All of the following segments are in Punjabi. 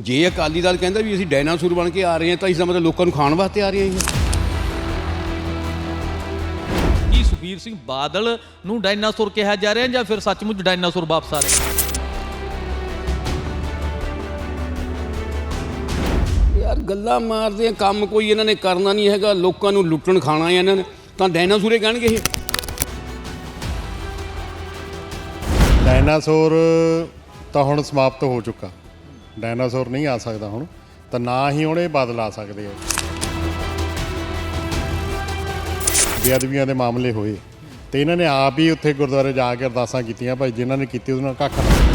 ਜੇ ਅਕਾਲੀ ਦਲ ਕਹਿੰਦਾ ਵੀ ਅਸੀਂ ਡਾਇਨਾਸੌਰ ਬਣ ਕੇ ਆ ਰਹੇ ਹਾਂ ਤਾਂ ਇਸ ਦਾ ਮਤਲਬ ਲੋਕਾਂ ਨੂੰ ਖਾਣ ਵਾਸਤੇ ਆ ਰਹੇ ਹਾਂ ਜੀ ਕੀ ਸੁਖਬੀਰ ਸਿੰਘ ਬਾਦਲ ਨੂੰ ਡਾਇਨਾਸੌਰ ਕਿਹਾ ਜਾ ਰਿਹਾ ਜਾਂ ਫਿਰ ਸੱਚਮੁੱਚ ਡਾਇਨਾਸੌਰ ਵਾਪਸ ਆ ਰਹੇ ਯਾਰ ਗੱਲਾਂ ਮਾਰਦੇ ਆ ਕੰਮ ਕੋਈ ਇਹਨਾਂ ਨੇ ਕਰਨਾ ਨਹੀਂ ਹੈਗਾ ਲੋਕਾਂ ਨੂੰ ਲੁੱਟਣ ਖਾਣਾ ਹੈ ਇਹਨਾਂ ਨੇ ਤਾਂ ਡਾਇਨਾਸੌਰੇ ਕਹਿਣਗੇ ਇਹ। ਡਾਇਨਾਸੌਰ ਤਾਂ ਹੁਣ ਸਮਾਪਤ ਹੋ ਚੁੱਕਾ। ਡਾਇਨਾਸੌਰ ਨਹੀਂ ਆ ਸਕਦਾ ਹੁਣ, ਤਾਂ ਨਾ ਹੀ ਉਹਨੇ ਬਦਲ ਆ ਸਕਦੇ ਆ ਬੇਅਦਬੀਆਂ ਦੇ ਮਾਮਲੇ ਹੋਏ, ਤੇ ਇਹਨਾਂ ਨੇ ਆਪ ਹੀ ਉੱਥੇ ਗੁਰਦੁਆਰੇ ਜਾ ਕੇ ਅਰਦਾਸਾਂ ਕੀਤੀਆਂ, ਭਾਈ ਜਿਨ੍ਹਾਂ ਨੇ ਕੀਤੀ ਉਹਨਾਂ ਨਾਲ ਕੱਖ ਨਾ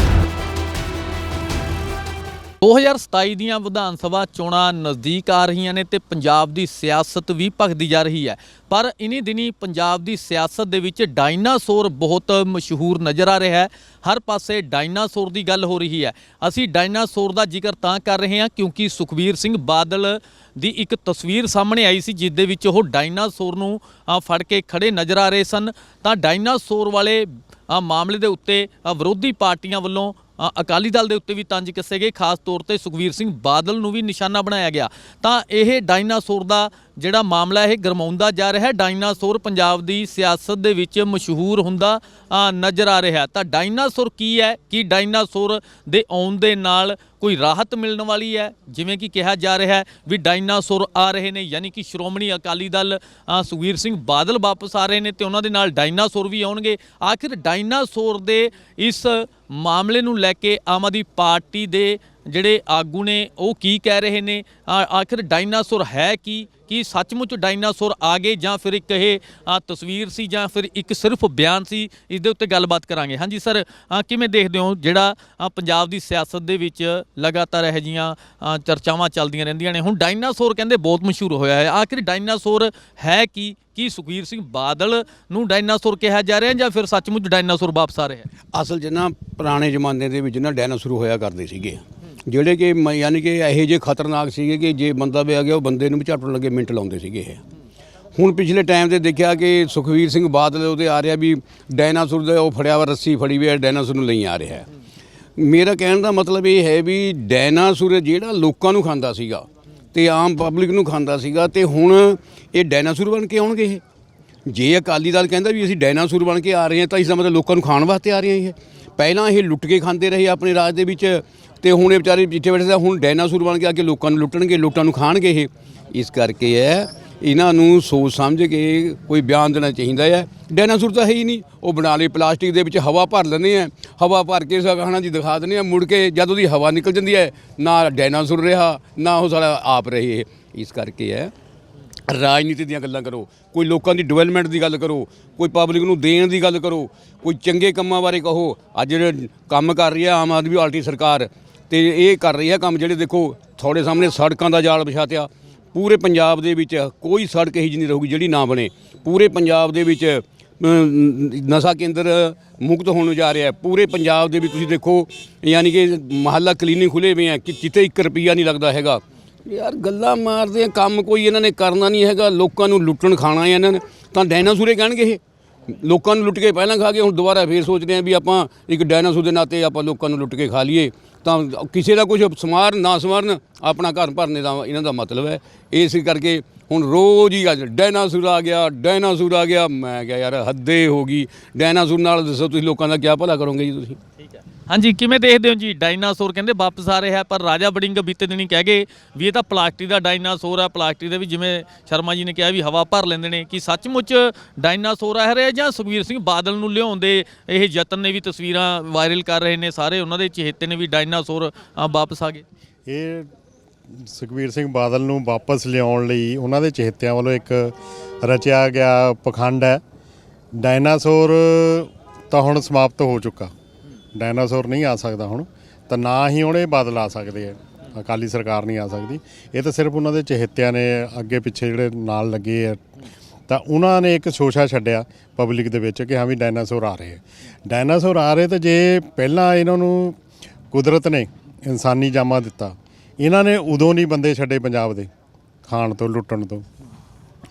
2027 ਦੀਆਂ ਵਿਧਾਨ ਸਭਾ ਚੋਣਾਂ ਨਜ਼ਦੀਕ ਆ ਰਹੀਆਂ ਨੇ ਤੇ ਪੰਜਾਬ ਦੀ ਸਿਆਸਤ ਵੀ ਭਖਦੀ ਜਾ ਰਹੀ ਹੈ। ਪਰ ਇਨੀ ਦਿਨੀ ਪੰਜਾਬ ਦੀ ਸਿਆਸਤ ਦੇ ਵਿੱਚ ਡਾਇਨਾਸੌਰ ਬਹੁਤ ਮਸ਼ਹੂਰ ਨਜ਼ਰ ਆ ਰਿਹਾ ਹੈ। ਹਰ ਪਾਸੇ ਡਾਇਨਾਸੌਰ ਦੀ ਗੱਲ ਹੋ ਰਹੀ ਹੈ। ਅਸੀਂ ਡਾਇਨਾਸੌਰ ਦਾ ਜ਼ਿਕਰ ਤਾਂ ਕਰ ਰਹੇ ਹਾਂ ਕਿਉਂਕਿ ਸੁਖਬੀਰ ਸਿੰਘ ਬਾਦਲ ਦੀ ਇੱਕ ਤਸਵੀਰ ਸਾਹਮਣੇ ਆਈ ਸੀ ਜਿਸ ਦੇ ਵਿੱਚ ਉਹ ਡਾਇਨਾਸੌਰ ਨੂੰ ਫੜ ਕੇ ਖੜੇ ਨਜ਼ਰ ਆ ਰਹੇ ਸਨ। ਤਾਂ ਡਾਇਨਾਸੌਰ ਵਾਲੇ ਅ, ਮਾਮਲੇ ਦੇ ਉੱਤੇ ਵਿਰੋਧੀ ਪਾਰਟੀਆਂ ਵੱਲੋਂ ਅਕਾਲੀ ਦਲ ਦੇ ਉੱਤੇ ਵੀ ਤੰਜ ਕੱਸੇ ਗਏ। ਖਾਸ ਤੌਰ ਤੇ ਸੁਖਵੀਰ ਸਿੰਘ ਬਾਦਲ ਨੂੰ ਵੀ ਨਿਸ਼ਾਨਾ ਬਣਾਇਆ ਗਿਆ। ਤਾਂ ਇਹ ਡਾਇਨਾਸੌਰ ਦਾ ਜਿਹੜਾ ਮਾਮਲਾ ਇਹ ਗਰਮਾਉਂਦਾ ਜਾ ਰਿਹਾ ਹੈ ਡਾਇਨਾਸੌਰ ਪੰਜਾਬ ਦੀ ਸਿਆਸਤ ਦੇ ਵਿੱਚ ਮਸ਼ਹੂਰ ਹੁੰਦਾ ਨਜ਼ਰ ਆ ਰਿਹਾ ਤਾਂ ਡਾਇਨਾਸੌਰ ਕੀ ਹੈ? ਕੀ ਡਾਇਨਾਸੌਰ ਦੇ ਆਉਣ ਦੇ ਨਾਲ ਕੋਈ ਰਾਹਤ ਮਿਲਣ ਵਾਲੀ ਹੈ? ਜਿਵੇਂ ਕਿ ਕਿਹਾ ਜਾ ਰਿਹਾ ਹੈ ਵੀ ਡਾਇਨਾਸੌਰ ਆ ਰਹੇ ਨੇ ਯਾਨੀ ਕਿ ਸ਼੍ਰੋਮਣੀ ਅਕਾਲੀ ਦਲ ਅ, ਸੁਖਬੀਰ ਸਿੰਘ ਬਾਦਲ ਵਾਪਸ ਆ ਰਹੇ ਨੇ ਤੇ ਉਹਨਾਂ ਦੇ ਨਾਲ ਡਾਇਨਾਸੌਰ ਵੀ ਆਉਣਗੇ। ਆਖਿਰ ਡਾਇਨਾਸੌਰ ਦੇ ਇਸ ਮਾਮਲੇ ਨੂੰ ਲੈ ਕੇ ਆਮ ਆਦਮੀ ਪਾਰਟੀ ਦੇ ਜਿਹੜੇ ਆਗੂ ਨੇ, ਉਹ ਕੀ ਕਹਿ ਰਹੇ ਨੇ? ਆਖਿਰ ਡਾਇਨਾਸੌਰ ਹੈ ਕੀ? ਕੀ ਸੱਚਮੁੱਚ ਡਾਇਨਾਸੌਰ ਆ ਗਏ ਜਾਂ ਫਿਰ ਇੱਕ ਇਹ ਤਸਵੀਰ ਸੀ ਜਾਂ ਫਿਰ ਇੱਕ ਸਿਰਫ ਬਿਆਨ ਸੀ? ਇਸ ਦੇ ਉੱਤੇ ਗੱਲਬਾਤ ਕਰਾਂਗੇ। ਹਾਂਜੀ ਸਰ ਕਿਵੇਂ ਦੇਖਦੇ ਹੋ ਜਿਹੜਾ ਪੰਜਾਬ ਦੀ ਸਿਆਸਤ ਦੇ ਵਿੱਚ ਲਗਾਤਾਰ ਇਹ ਜੀਆਂ ਚਰਚਾਵਾਂ ਚੱਲਦੀਆਂ ਰਹਿੰਦੀਆਂ ਨੇ? ਹੁਣ ਡਾਇਨਾਸੌਰ ਕਹਿੰਦੇ ਬਹੁਤ ਮਸ਼ਹੂਰ ਹੋਇਆ ਹੈ। ਆਖਿਰ ਡਾਇਨਾਸੌਰ ਹੈ ਕੀ? ਕੀ ਸੁਖਬੀਰ ਸਿੰਘ ਬਾਦਲ ਨੂੰ ਡਾਇਨਾਸੌਰ ਕਿਹਾ ਜਾ ਰਿਹਾ ਜਾਂ ਫਿਰ ਸੱਚਮੁੱਚ ਡਾਇਨਾਸੌਰ ਵਾਪਸ ਆ ਰਿਹਾ ਅਸਲ ਜਿੰਨਾ ਪੁਰਾਣੇ ਜ਼ਮਾਨੇ ਦੇ ਵਿੱਚ ਨਾ ਡਾਇਨਾਸੌਰ ਹੋਇਆ ਕਰਦੇ ਸੀਗੇ। ਜਿਹੜੇ ਕਿ ਮ- ਯਾਨੀ ਕਿ ਇਹੋ ਜਿਹੇ ਖਤਰਨਾਕ ਸੀਗੇ ਕਿ ਜੇ ਬੰਦਾ ਵੀ ਆ ਗਿਆ, ਉਹ ਬੰਦੇ ਨੂੰ ਵੀ ਝਾਟਣ ਲੱਗੇ ਮਿੰਟ ਲਾਉਂਦੇ ਸੀਗੇ ਇਹ। ਹੁਣ ਪਿਛਲੇ ਟਾਈਮ ਤੇ ਦੇਖਿਆ ਕਿ ਸੁਖਵੀਰ ਸਿੰਘ ਬਾਦਲ ਉਹਦੇ ਆ ਰਿਹਾ ਵੀ ਡਾਇਨਾਸੌਰ ਦਾ ਉਹ ਫੜਿਆ ਵਾ, ਰੱਸੀ ਫੜੀ ਵੀ ਹੈ, ਡਾਇਨਾਸੌਰ ਨੂੰ ਲਈ ਆ ਰਿਹਾ। ਹੈ ਮੇਰਾ ਕਹਿਣ ਦਾ ਮਤਲਬ ਇਹ ਹੈ ਵੀ ਡਾਇਨਾਸੌਰ ਜਿਹੜਾ ਲੋਕਾਂ ਨੂੰ ਖਾਂਦਾ ਸੀਗਾ ਤੇ ਆਮ ਪਬਲਿਕ ਨੂੰ ਖਾਂਦਾ ਸੀਗਾ ਤੇ ਹੁਣ ਇਹ ਡਾਇਨਾਸੌਰ ਬਣ ਕੇ ਆਉਣਗੇ ਇਹ। ਜੇ ਅਕਾਲੀ ਦਲ ਕਹਿੰਦਾ ਵੀ ਅਸੀਂ ਡਾਇਨਾਸੌਰ ਬਣ ਕੇ ਆ ਰਹੇ ਹਾਂ, ਤਾਂ ਇਸ ਦਾ ਮਤਲਬ ਲੋਕਾਂ ਨੂੰ ਖਾਣ ਵਾਸਤੇ ਆ ਰਹੇ ਹਾਂ ਇਹ। ਪਹਿਲਾਂ ਇਹ ਲੁੱਟ ਕੇ ਖਾਂਦੇ ਰਹੇ ਆਪਣੇ ਰਾਜ ਦੇ ਵਿੱਚ ਤੇ ਹੁਣ ਇਹ ਵਿਚਾਰੇ ਜਿੱਥੇ ਬੈਠੇ ਸੀ, ਹੁਣ ਡਾਇਨਾਸੌਰ ਬਣ ਕੇ ਆ ਕੇ ਲੋਕਾਂ ਨੂੰ ਲੁੱਟਣਗੇ, ਲੋਕਾਂ ਨੂੰ ਖਾਣਗੇ ਇਹ। ਇਸ ਕਰਕੇ ਹੈ, ਇਹਨਾਂ ਨੂੰ ਸੋਚ ਸਮਝ ਕੇ ਕੋਈ ਬਿਆਨ ਦੇਣਾ ਚਾਹੀਦਾ ਹੈ। ਡਾਇਨਾਸੌਰ ਤਾਂ ਹੈ ਹੀ ਨਹੀਂ, ਉਹ ਬਣਾ ਲਈ ਪਲਾਸਟਿਕ ਦੇ ਵਿੱਚ ਹਵਾ ਭਰ ਲੈਂਦੇ ਆ। ਹਵਾ ਭਰ ਕੇ ਸਗਾਣਾ ਜੀ ਦਿਖਾ ਦਿੰਦੇ ਆ, ਮੁੜ ਕੇ ਜਦ ਉਹਦੀ ਹਵਾ ਨਿਕਲ ਜਾਂਦੀ ਹੈ, ਨਾ ਡਾਇਨਾਸੌਰ ਰਿਹਾ, ਨਾ ਉਹ ਸਾਡਾ ਆਪ ਰਹੇ ਇਹ। ਇਸ ਕਰਕੇ ਹੈ। ਰਾਜਨੀਤੀ ਦੀਆਂ ਗੱਲਾਂ ਕਰੋ, ਕੋਈ ਲੋਕਾਂ ਦੀ ਡਿਵੈਲਪਮੈਂਟ ਦੀ ਗੱਲ ਕਰੋ, ਕੋਈ ਪਬਲਿਕ ਨੂੰ ਦੇਣ ਦੀ ਗੱਲ ਕਰੋ, ਕੋਈ ਚੰਗੇ ਕੰਮਾਂ ਬਾਰੇ ਕਹੋ, ਅੱਜ ਜਿਹੜੇ ਕੰਮ ਕਰ ਰਹੀ ਹੈ ਆਮ ਆਦਮੀ ਪਾਰਟੀ ਸਰਕਾਰ, ਤੇ ਇਹ ਕਰ ਰਹੀ ਹੈ ਕੰਮ ਜਿਹੜੇ ਦੇਖੋ, ਤੁਹਾਡੇ ਸਾਹਮਣੇ ਸੜਕਾਂ ਦਾ ਜਾਲ ਵਿਛਾਤਿਆ ਪੂਰੇ ਪੰਜਾਬ ਦੇ ਵਿੱਚ ਕੋਈ ਸੜਕ ਇਹੀ ਜਿਹੀ ਨਹੀਂ ਰਹੂਗੀ ਜਿਹੜੀ ਨਾ ਬਣੇ, ਪੂਰੇ ਪੰਜਾਬ ਦੇ ਵਿੱਚ ਨਸ਼ਾ ਕੇਂਦਰ ਮੁਕਤ ਹੋਣ ਜਾ ਰਿਹਾ ਹੈ, ਪੂਰੇ ਪੰਜਾਬ ਦੇ ਵਿੱਚ ਤੁਸੀਂ ਦੇਖੋ, ਯਾਨੀ ਕਿ ਮਹੱਲਾ ਕਲੀਨਿਕ ਖੁੱਲੇ ਹੋਏ ਆ, ਕਿ ਜਿੱਥੇ 1 ਰੁਪਿਆ ਨਹੀਂ ਲੱਗਦਾ ਹੈਗਾ। ਯਾਰ ਗੱਲਾਂ ਮਾਰਦੇ ਆ, ਕੰਮ ਕੋਈ ਇਹਨਾਂ ਨੇ ਕਰਨਾ ਨਹੀਂ ਹੈਗਾ, ਲੋਕਾਂ ਨੂੰ ਲੁੱਟਣ ਖਾਣਾ ਹੈ ਇਹਨਾਂ ਨੇ। ਤਾਂ ਡਾਇਨਾਸੌਰੇ ਕਹਿਣਗੇ ਇਹ। ਲੋਕਾਂ ਨੂੰ ਲੁੱਟ ਕੇ ਪਹਿਲਾਂ ਖਾ ਗਏ, ਹੁਣ ਦੁਬਾਰਾ ਫੇਰ ਸੋਚਦੇ ਆ ਵੀ ਆਪਾਂ ਇੱਕ ਡਾਇਨਾਸੌਰ ਦੇ ਨਾਤੇ ਆਪਾਂ ਲੋਕਾਂ ਨੂੰ ਲੁੱਟ ਕੇ ਖਾ ਲਈਏ। ਤਾਂ ਕਿਸੇ ਦਾ ਕੁਝ ਸਮਾਰਨ ਨਾ ਸਮਾਰਨ, ਆਪਣਾ ਘਰ ਭਰਨੇ ਦਾ ਇਹਨਾਂ ਦਾ ਮਤਲਬ ਹੈ। ਇਸ ਕਰਕੇ ਹੁਣ ਰੋਜ਼ ਹੀ ਅੱਜ ਡਾਇਨਾਸੌਰ ਆ ਗਿਆ, ਡਾਇਨਾਸੌਰ ਆ ਗਿਆ। ਮੈਂ ਕਿਹਾ ਯਾਰ ਹੱਦੇ ਹੋ ਗਈ। ਡਾਇਨਾਸੌਰ ਨਾਲ ਦੱਸੋ ਤੁਸੀਂ ਲੋਕਾਂ ਦਾ ਕੀ ਭਲਾ ਕਰੋਗੇ ਜੀ ਤੁਸੀਂ? ਠੀਕ ਹੈ। ਹਾਂਜੀ, ਕਿਵੇਂ ਦੇਖਦੇ ਹੋ ਜੀ? ਡਾਇਨਾਸੌਰ ਕਹਿੰਦੇ ਵਾਪਸ ਆ ਰਿਹਾ ਪਰ ਰਾਜਾ ਬੜਿੰਗ ਬੀਤੇ ਦਿਨੀ ਕਹਿ ਗਏ ਵੀ ਇਹ ਤਾਂ ਪਲਾਸਟਿਕ ਦਾ ਡਾਇਨਾਸੌਰ ਆ ਪਲਾਸਟਿਕ ਦੇ ਵੀ ਜਿਵੇਂ ਸ਼ਰਮਾ ਜੀ ਨੇ ਕਿਹਾ ਵੀ ਹਵਾ ਭਰ ਲੈਂਦੇ ਨੇ। ਕਿ ਸੱਚਮੁੱਚ ਡਾਇਨਾਸੌਰ ਆ ਰਿਹਾ ਜਾਂ ਸੁਖਬੀਰ ਸਿੰਘ ਬਾਦਲ ਨੂੰ ਲਿਆਉਣ ਦੇ ਇਹ ਯਤਨ ਨੇ ਵੀ ਤਸਵੀਰਾਂ ਵਾਇਰਲ ਕਰ ਰਹੇ ਨੇ ਸਾਰੇ, ਉਹਨਾਂ ਦੇ ਚਹੇਤੇ ਨੇ ਵੀ ਡਾਇਨਾਸੌਰ ਵਾਪਸ ਆ ਗਏ? ਇਹ ਸੁਖਬੀਰ ਸਿੰਘ ਬਾਦਲ ਨੂੰ ਵਾਪਸ ਲਿਆਉਣ ਲਈ ਉਹਨਾਂ ਦੇ ਚਹੇਤਿਆਂ ਵੱਲੋਂ ਇੱਕ ਰਚਿਆ ਗਿਆ ਪਖੰਡ ਹੈ। ਡਾਇਨਾਸੌਰ ਤਾਂ ਹੁਣ ਸਮਾਪਤ ਹੋ ਚੁੱਕਾ। ਡਾਇਨਾਸੌਰ ਨਹੀਂ ਆ ਸਕਦਾ ਹੁਣ, ਤਾਂ ਨਾ ਹੀ ਉਹਨੇ ਬਦਲ ਆ ਸਕਦੇ ਆ। ਅਕਾਲੀ ਸਰਕਾਰ ਨਹੀਂ ਆ ਸਕਦੀ। ਇਹ ਤਾਂ ਸਿਰਫ ਉਹਨਾਂ ਦੇ ਚਹੇਤਿਆਂ ਨੇ ਅੱਗੇ ਪਿੱਛੇ ਜਿਹੜੇ ਨਾਲ ਲੱਗੇ ਆ। ਤਾਂ ਉਹਨਾਂ ਨੇ ਇੱਕ ਸ਼ੋਸ਼ਾ ਛੱਡਿਆ ਪਬਲਿਕ ਦੇ ਵਿੱਚ ਕਿ ਹਾਂ ਵੀ ਡਾਇਨਾਸੌਰ ਆ ਰਹੇ ਆ। ਡਾਇਨਾਸੌਰ ਆ ਰਹੇ ਤਾਂ ਜੇ ਪਹਿਲਾਂ ਇਹਨਾਂ ਨੂੰ ਕੁਦਰਤ ਨੇ ਇਨਸਾਨੀ ਜਾਮਾ ਦਿੱਤਾ, ਇਹਨਾਂ ਨੇ ਉਦੋਂ ਨਹੀਂ ਬੰਦੇ ਛੱਡੇ ਪੰਜਾਬ ਦੇ, ਖਾਣ ਤੋਂ, ਲੁੱਟਣ ਤੋਂ।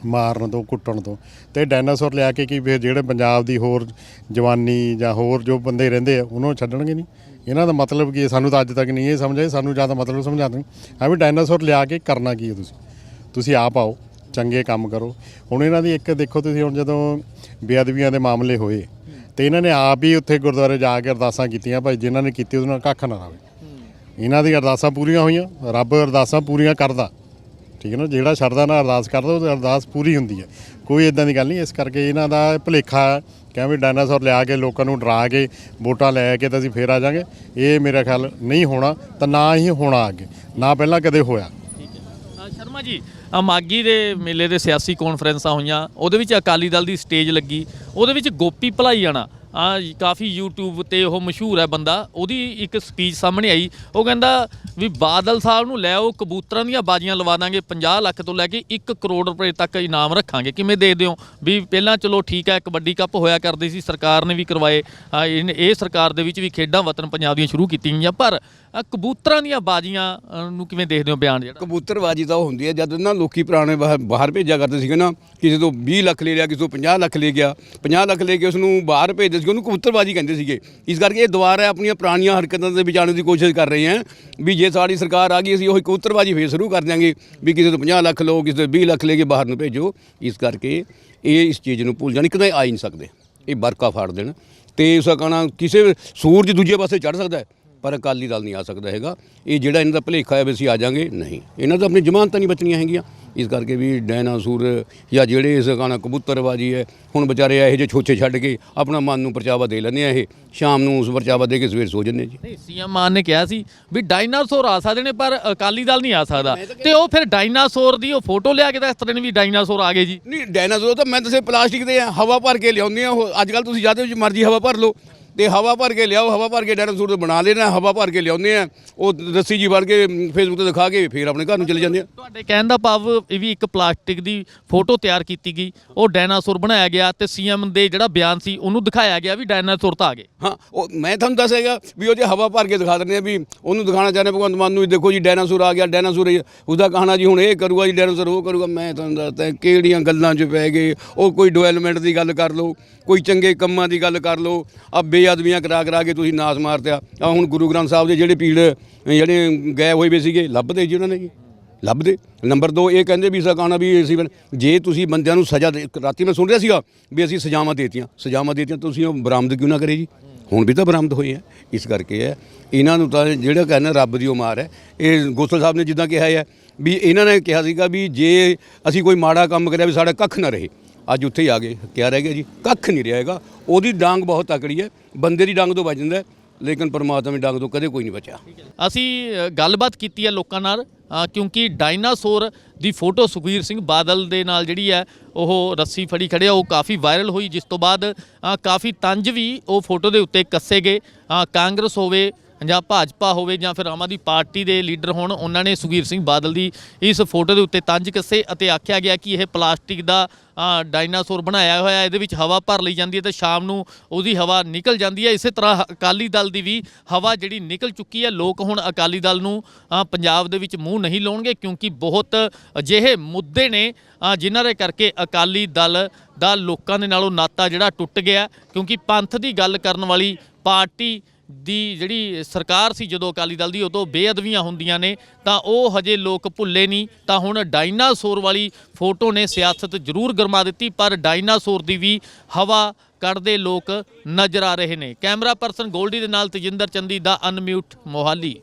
ਮਾਰਨ ਤੋਂ ਕੁੱਟਣ ਤੋਂ। ਤੇ ਡਾਇਨਾਸੌਰ ਲਿਆ ਕੇ ਕੀ ਫਿਰ ਜਿਹੜੇ ਪੰਜਾਬ ਦੀ ਹੋਰ ਜਵਾਨੀ ਜਾਂ ਹੋਰ ਜੋ ਬੰਦੇ ਰਹਿੰਦੇ ਆ ਉਹਨੂੰ ਛੱਡਣਗੇ ਨਹੀਂ। ਇਹਨਾਂ ਦਾ ਮਤਲਬ ਕੀ ਹੈ? ਸਾਨੂੰ ਤਾਂ ਅੱਜ ਤੱਕ ਨਹੀਂ ਇਹ ਸਮਝ ਆਈ ਸਾਨੂੰ ਜ਼ਿਆਦਾ ਮਤਲਬ ਸਮਝਾ ਆ ਵੀ ਡਾਇਨਾਸੌਰ ਲਿਆ ਕੇ ਕਰਨਾ ਕੀ ਹੈ ਤੁਸੀਂ? ਤੁਸੀਂ ਆਪ ਆਓ ਚੰਗੇ ਕੰਮ ਕਰੋ। ਹੁਣ ਇਹਨਾਂ ਦੀ ਇੱਕ ਦੇਖੋ ਤੁਸੀਂ ਹੁਣ ਜਦੋਂ ਬੇਅਦਬੀਆਂ ਦੇ ਮਾਮਲੇ ਹੋਏ ਤੇ ਇਹਨਾਂ ਨੇ ਆਪ ਹੀ ਉੱਥੇ ਗੁਰਦੁਆਰੇ ਜਾ ਕੇ ਅਰਦਾਸਾਂ ਕੀਤੀਆਂ ਭਾਈ ਜਿਨ੍ਹਾਂ ਨੇ ਕੀਤੀ ਉਹਦੇ ਨਾਲ ਕੱਖ ਨਾ ਆਵੇ ਇਹਨਾਂ ਦੀ ਅਰਦਾਸਾਂ ਪੂਰੀਆਂ ਹੋਈਆਂ ਰੱਬ ਅਰਦਾਸਾਂ ਪੂਰੀਆਂ ਕਰਦਾ। ਠੀਕ ਹੈ ਨਾ, ਜਿਹੜਾ ਸ਼ਰਧਾ ਨਾਲ ਅਰਦਾਸ ਕਰਦਾ ਉਹ ਅਰਦਾਸ ਪੂਰੀ ਹੁੰਦੀ ਹੈ। ਕੋਈ ਇਦਾਂ ਦੀ ਗੱਲ ਨਹੀਂ, ਇਸ ਕਰਕੇ ਇਹਨਾਂ ਦਾ ਭੁਲੇਖਾ ਕਹਿੰਦੇ ਵੀ ਡਾਇਨਾਸੌਰ ਲਿਆ ਕੇ ਲੋਕਾਂ ਨੂੰ ਡਰਾ ਕੇ, ਵੋਟਾਂ ਲੈ ਕੇ ਤਾਂ ਅਸੀਂ ਫੇਰ ਆ ਜਾਾਂਗੇ ਇਹ ਮੇਰਾ ਖਿਆਲ ਨਹੀਂ ਹੋਣਾ ਤਾਂ ਨਾ ਹੀ ਹੋਣਾ ਅੱਗੇ, ਨਾ ਪਹਿਲਾਂ ਕਦੇ ਹੋਇਆ। ਸ਼ਰਮਾ ਜੀ ਆ ਮਾਗੀ ਦੇ ਮੇਲੇ ਦੇ ਸਿਆਸੀ ਕਾਨਫਰੰਸਾਂ ਹੋਈਆਂ, ਉਹਦੇ ਵਿੱਚ ਅਕਾਲੀ ਦਲ ਦੀ ਸਟੇਜ ਲੱਗੀ, ਉਹਦੇ ਵਿੱਚ ਗੋਪੀ ਭਲਾਈ ਆਣਾ। ਆ ਕਾਫੀ YouTube ਤੇ ਉਹ ਮਸ਼ਹੂਰ ਹੈ ਬੰਦਾ ਉਹਦੀ ਇੱਕ ਸਪੀਚ ਸਾਹਮਣੇ ਆਈ ਉਹ ਕਹਿੰਦਾ ਵੀ ਬਾਦਲ ਸਾਹਿਬ ਨੂੰ ਲੈ ਉਹ ਕਬੂਤਰਾਂ ਦੀਆਂ ਬਾਜੀਆਂ ਲਵਾ ਦਾਂਗੇ 50 ਲੱਖ ਤੋਂ ਲੈ ਕੇ 1 ਕਰੋੜ ਰੁਪਏ ਤੱਕ ਇਨਾਮ ਰੱਖਾਂਗੇ ਕਿਵੇਂ ਦੇਖਦੇ ਹੋ ਵੀ ਪਹਿਲਾਂ ਚਲੋ ਠੀਕ ਹੈ ਕਬੱਡੀ ਕੱਪ ਹੋਇਆ ਕਰਦੇ ਸੀ ਸਰਕਾਰ ਨੇ ਵੀ ਕਰਵਾਏ ਆ, ਇਹ ਸਰਕਾਰ ਦੇ ਵਿੱਚ ਵੀ ਖੇਡਾਂ ਵਤਨ ਪੰਜਾਬ ਦੀਆਂ ਸ਼ੁਰੂ ਕੀਤੀਆਂ ਗਈਆਂ ਪਰ ਕਬੂਤਰਾਂ ਦੀਆਂ ਬਾਜੀਆਂ ਨੂੰ ਕਿਵੇਂ ਦੇਖਦੇ ਹੋ ਬਿਆਨ ਜਿਹੜਾ? ਕਬੂਤਰਬਾਜੀ ਤਾਂ ਉਹ ਹੁੰਦੀ ਹੈ ਜਦ ਨਾ ਲੋਕੀ ਪੁਰਾਣੇ ਬਾਹਰ ਬਾਹਰ ਭੇਜਿਆ ਕਰਦੇ ਸੀਗੇ ਨਾ ਕਿਸੇ ਤੋਂ 20 ਲੱਖ ਲੈ ਲਿਆ ਕਿਸੇ ਤੋਂ 50 ਲੱਖ ਲੈ ਗਿਆ 50 ਲੱਖ ਲੈ ਕੇ ਉਸ ਨੂੰ ਬਾਹਰ ਭੇਜਦੇ ਸੀ ਉਹਨੂੰ ਕਬੂਤਰਬਾਜੀ ਕਹਿੰਦੇ ਸੀਗੇ। ਇਸ ਕਰਕੇ ਇਹ ਦੁਬਾਰਾ ਆਪਣੀਆਂ ਪੁਰਾਣੀਆਂ ਹਰਕਤਾਂ ਦੇ ਵਿੱਚ ਆਉਣ ਦੀ ਕੋਸ਼ਿਸ਼ ਕਰ ਰਹੇ ਹਾਂ ਵੀ ਜੇ ਸਾਡੀ ਸਰਕਾਰ ਆ ਗਈ, ਅਸੀਂ ਉਹੀ ਕਬੂਤਰਬਾਜੀ ਫੇਰ ਸ਼ੁਰੂ ਕਰ ਦਿਆਂਗੇ ਵੀ ਕਿਸੇ ਤੋਂ 50 ਲੱਖ ਲਓ ਕਿਸੇ ਤੋਂ 20 ਲੱਖ ਲੈ ਕੇ ਬਾਹਰ ਨੂੰ ਭੇਜੋ। ਇਸ ਕਰਕੇ ਇਹ ਇਸ ਚੀਜ਼ ਨੂੰ ਭੁੱਲ ਜਾਣ, ਇੱਕ ਤਾਂ ਆ ਹੀ ਨਹੀਂ ਸਕਦੇ। ਇਹ ਬਰਕਾ ਫਾੜ ਦੇਣ। ਤੇ ਉਸ ਦਾ ਕਹਣਾ, ਕਿਸੇ ਸੂਰਜ ਦੂਜੇ ਪਾਸੇ ਚੜ ਸਕਦਾ ਹੈ, ਪਰ ਅਕਾਲੀ ਦਲ ਨਹੀਂ ਆ ਸਕਦਾ ਹੈਗਾ। ਇਹ ਜਿਹੜਾ ਇਹਨਾਂ ਦਾ ਭਲੇਖਾ ਹੈ ਵੀ ਅਸੀਂ ਆ ਜਾਾਂਗੇ, ਨਹੀਂ। ਇਹਨਾਂ ਦਾ ਆਪਣੀ ਜ਼ਮਾਨਤਾਂ ਨਹੀਂ ਬਚਣੀਆਂ ਹੈਗੀਆਂ। ਇਸ ਕਰਕੇ ਵੀ ਡਾਇਨਾਸੌਰ ਜਾਂ ਜਿਹੜੇ ਇਸ ਗਾਣਾ ਕਬੂਤਰਬਾਜੀ ਹੈ ਹੁਣ ਵਿਚਾਰੇ ਇਹੋ ਜਿਹੇ ਛੋਛੇ ਛੱਡ ਕੇ ਆਪਣਾ ਮਨ ਨੂੰ ਪਰਚਾਵਾ ਦੇ ਲੈਂਦੇ ਆ ਇਹ ਸ਼ਾਮ ਨੂੰ ਉਸ ਪਰਚਾਵਾ ਦੇ ਕੇ ਸਵੇਰ ਸੋ ਜੰਨੇ ਜੀ। ਨਹੀਂ ਸੀਐਮ ਮਾਨ ਨੇ ਕਿਹਾ ਸੀ ਵੀ ਡਾਇਨਾਸੌਰ ਆ ਸਕਦੇ ਨੇ ਪਰ ਅਕਾਲੀ ਦਲ ਨਹੀਂ ਆ ਸਕਦਾ। ਤੇ ਉਹ ਫਿਰ ਡਾਇਨਾਸੌਰ ਦੀ ਉਹ ਫੋਟੋ ਲਿਆ ਕੇ ਦੱਸ ਰਹੇ ਨੇ ਵੀ ਡਾਇਨਾਸੌਰ ਆ ਗਏ ਜੀ। ਨਹੀਂ ਡਾਇਨਾਸੌਰ ਤਾਂ ਮੈਂ ਦੱਸੇ ਪਲਾਸਟਿਕ ਦੇ ਆ ਹਵਾ ਭਰ ਕੇ ਲਿਆਉਂਦੇ ਆ ਉਹ। ਅੱਜ ਕੱਲ ਤੁਸੀਂ ਜਾਂਦੇ ਵਿੱਚ ਮਰਜ਼ੀ ਹਵਾ ਭਰ ਲਓ। ਤੇ ਹਵਾ ਭਰ ਕੇ ਲਿਆਓ ਹਵਾ ਭਰ ਕੇ ਡਾਇਨਾਸੌਰ ਤੋਂ ਬਣਾ ਲੈਣਾ ਹਵਾ ਭਰ ਕੇ ਲਿਆਉਂਦੇ ਆ। ਉਹ ਰੱਸੀ ਜੀ ਵੜ ਕੇ ਫੇਸਬੁੱਕ ਤੇ ਦਿਖਾ ਕੇ ਫੇਰ ਆਪਣੇ ਘਰ ਨੂੰ ਚਲੇ ਜਾਂਦੇ ਆ। ਤੁਹਾਡੇ ਕਹਿਣ ਦਾ ਭਾਵ ਇਹ ਵੀ ਇੱਕ ਪਲਾਸਟਿਕ ਦੀ ਫੋਟੋ ਤਿਆਰ ਕੀਤੀ ਗਈ। ਉਹ ਡਾਇਨਾਸੌਰ ਬਣਾਇਆ ਗਿਆ ਤੇ ਸੀਐਮ ਦੇ ਜਿਹੜਾ ਬਿਆਨ ਸੀ ਉਹਨੂੰ ਦਿਖਾਇਆ ਗਿਆ ਵੀ ਡਾਇਨਾਸੌਰ ਤਾਂ ਆ ਗਏ। ਹਾਂ ਉਹ ਮੈਂ ਤੁਹਾਨੂੰ ਦੱਸੇਗਾ ਵੀ ਉਹ ਜੇ ਹਵਾ ਭਰ ਕੇ ਦਿਖਾ ਦਿੰਦੇ ਆ ਵੀ ਉਹਨੂੰ ਦਿਖਾਣਾ ਚਾਹੁੰਦੇ ਭਗਵੰਤ ਮਾਨ ਨੂੰ ਦੇਖੋ ਜੀ ਡਾਇਨਾਸੌਰ ਆ ਗਿਆ ਡਾਇਨਾਸੌਰ ਉਹਦਾ ਕਹਾਣਾ ਜੀ ਹੁਣ ਇਹ ਕਰੂਗਾ ਜੀ ਡਾਇਨਾਸੌਰ ਉਹ ਕਰੂਗਾ। ਮੈਂ ਤੁਹਾਨੂੰ ਦੱਸਦਾ ਕਿਹੜੀਆਂ ਗੱਲਾਂ 'ਚ ਪੈ ਗਏ ਉਹ ਕੋਈ ਡਿਵੈਲਪਮੈਂਟ ਦੀ ਗੱਲ ਕਰ ਲਓ ਕੋਈ ਚੰਗੇ ਕੰਮਾਂ ਦੀ ਗੱਲ ਕਰ ਲਓ ਆ ਬੇਅਦਬੀਆਂ ਕਰਾ ਕਰਾ ਕੇ ਤੁਸੀਂ ਨਾਸ ਮਾਰਤਿਆ। ਆ ਹੁਣ ਗੁਰੂ ਗ੍ਰੰਥ ਸਾਹਿਬ ਦੇ ਜਿਹੜੇ ਪੀੜ ਜਿਹੜੇ ਗਏ ਹੋਏ ਵੇ ਸੀਗੇ, ਲੱਭਦੇ ਜੀ ਉਹਨਾਂ ਨੇ ਜੀ? ਲੱਭਦੇ। ਨੰਬਰ 2 ਇਹ ਕਹਿੰਦੇ ਵੀ ਇਸਦਾ ਵੀ ਅਸੀਂ ਜੇ ਤੁਸੀਂ ਬੰਦਿਆਂ ਨੂੰ ਸਜ਼ਾ ਦੇ, ਰਾਤੀ ਮੈਂ ਸੁਣ ਰਿਹਾ ਸੀਗਾ ਵੀ ਅਸੀਂ ਸਜ਼ਾਵਾਂ ਦੇਤੀਆਂ। ਸਜ਼ਾਵਾਂ ਦੇਤੀਆਂ ਤੁਸੀਂ ਉਹ ਬਰਾਮਦ ਕਿਉਂ ਨਾ ਕਰੇ ਜੀ? ਹੁਣ ਵੀ ਤਾਂ ਬਰਾਮਦ ਹੋਏ ਹੈ ਇਸ ਕਰਕੇ ਹੈ। ਇਹਨਾਂ ਨੂੰ ਤਾਂ ਜਿਹੜਾ ਕਹਿੰਦਾ ਰੱਬ ਦੀ ਉਹ ਮਾਰ ਹੈ। ਇਹ ਗੋਸਲ ਸਾਹਿਬ ਨੇ ਜਿੱਦਾਂ ਕਿਹਾ ਹੈ ਵੀ ਇਹਨਾਂ ਨੇ ਕਿਹਾ ਸੀਗਾ ਵੀ ਜੇ ਅਸੀਂ ਕੋਈ ਮਾੜਾ ਕੰਮ ਕਰਿਆ ਵੀ ਸਾਡਾ ਕੱਖ ਨਾ ਰਹੇ। ਅੱਜ ਉੱਥੇ ਹੀ ਆ ਗਏ, ਕਿਆ ਰਹਿ ਗਿਆ ਜੀ? ਕੱਖ ਨਹੀਂ ਰਿਹਾ ਹੈਗਾ। ਉਹਦੀ ਡਾਂਗ ਬਹੁਤ ਤਕੜੀ ਹੈ। ਬੰਦੇ ਦੀ ਡਾਂਗ ਤੋਂ ਬਚ ਜਾਂਦਾ ਲੇਕਿਨ ਪਰਮਾਤਮਾ ਦੀ ਡਾਂਗ ਤੋਂ ਕਦੇ ਕੋਈ ਨਹੀਂ ਬਚਿਆ। ਅਸੀਂ ਗੱਲਬਾਤ ਕੀਤੀ ਹੈ ਲੋਕਾਂ ਨਾਲ ਕਿਉਂਕਿ ਡਾਇਨਾਸੌਰ ਦੀ ਫੋਟੋ ਸੁਖਬੀਰ ਸਿੰਘ ਬਾਦਲ ਦੇ ਨਾਲ ਜਿਹੜੀ ਹੈ, ਉਹ ਰੱਸੀ ਫੜੀ ਖੜਿਆ ਉਹ ਕਾਫੀ ਵਾਇਰਲ ਹੋਈ। ਜਿਸ ਤੋਂ ਬਾਅਦ ਕਾਫੀ ਤੰਜ ਵੀ ਉਹ ਫੋਟੋ ਦੇ ਉੱਤੇ ਕੱਸੇ ਗਏ। ਕਾਂਗਰਸ ਹੋਵੇ ਜਾਂ ਭਾਜਪਾ ਹੋਵੇ ਜਾਂ ਫਿਰ ਆਮ ਆਦਮੀ ਪਾਰਟੀ ਦੇ ਲੀਡਰ ਹੋਣ ਉਹਨਾਂ ਨੇ ਸੁਖਬੀਰ ਸਿੰਘ ਬਾਦਲ ਦੀ ਇਸ ਫੋਟੋ ਦੇ ਉੱਤੇ ਤੰਜ ਕੱਸੇ ਅਤੇ ਆਖਿਆ ਗਿਆ ਕਿ ਇਹ ਪਲਾਸਟਿਕ ਦਾ ਅ, ਡਾਇਨਾਸੌਰ ਬਣਾਇਆ ਹੋਇਆ ਇਹਦੇ ਵਿੱਚ ਹਵਾ ਭਰ ਲਈ ਜਾਂਦੀ ਹੈ ਤੇ ਸ਼ਾਮ ਨੂੰ ਉਹਦੀ ਹਵਾ ਨਿਕਲ ਜਾਂਦੀ ਹੈ। ਇਸੇ ਤਰ੍ਹਾਂ ਅਕਾਲੀ ਦਲ ਦੀ ਵੀ ਹਵਾ ਜਿਹੜੀ ਨਿਕਲ ਚੁੱਕੀ ਹੈ। ਲੋਕ ਹੁਣ ਅਕਾਲੀ ਦਲ ਨੂੰ ਪੰਜਾਬ ਦੇ ਵਿੱਚ ਮੂੰਹ ਨਹੀਂ ਲਾਉਣਗੇ ਕਿਉਂਕਿ ਬਹੁਤ ਅਜਿਹੇ ਮੁੱਦੇ ਨੇ ਅ, ਜਿਨ੍ਹਾਂ ਦੇ ਕਰਕੇ ਅਕਾਲੀ ਦਲ ਦਾ ਲੋਕਾਂ ਦੇ ਨਾਲੋਂ ਨਾਤਾ ਜਿਹੜਾ ਟੁੱਟ ਗਿਆ। ਕਿਉਂਕਿ ਪੰਥ ਦੀ ਗੱਲ ਕਰਨ ਵਾਲੀ ਪਾਰਟੀ ਦੀ ਜਿਹੜੀ ਸਰਕਾਰ ਸੀ ਜਦੋਂ ਅਕਾਲੀ ਦਲ ਦੀ, ਉਦੋਂ ਬੇਅਦਬੀਆਂ ਹੁੰਦੀਆਂ ਨੇ, ਤਾਂ ਉਹ ਹਜੇ ਲੋਕ ਭੁੱਲੇ ਨਹੀਂ। ਤਾਂ ਹੁਣ ਡਾਇਨਾਸੌਰ ਵਾਲੀ ਫੋਟੋ ਨੇ ਸਿਆਸਤ ਜ਼ਰੂਰ ਗਰਮਾ ਦਿੱਤੀ, ਪਰ ਡਾਇਨਾਸੌਰ ਦੀ ਵੀ ਹਵਾ ਕੱਢਦੇ ਲੋਕ ਨਜ਼ਰ ਆ ਰਹੇ ਨੇ। ਕੈਮਰਾ ਪਰਸਨ ਗੋਲਡੀ ਦੇ ਨਾਲ ਤਜਿੰਦਰ ਚੰਦੀ ਦਾ ਅਨਮਿਊਟ ਮੋਹਾਲੀ।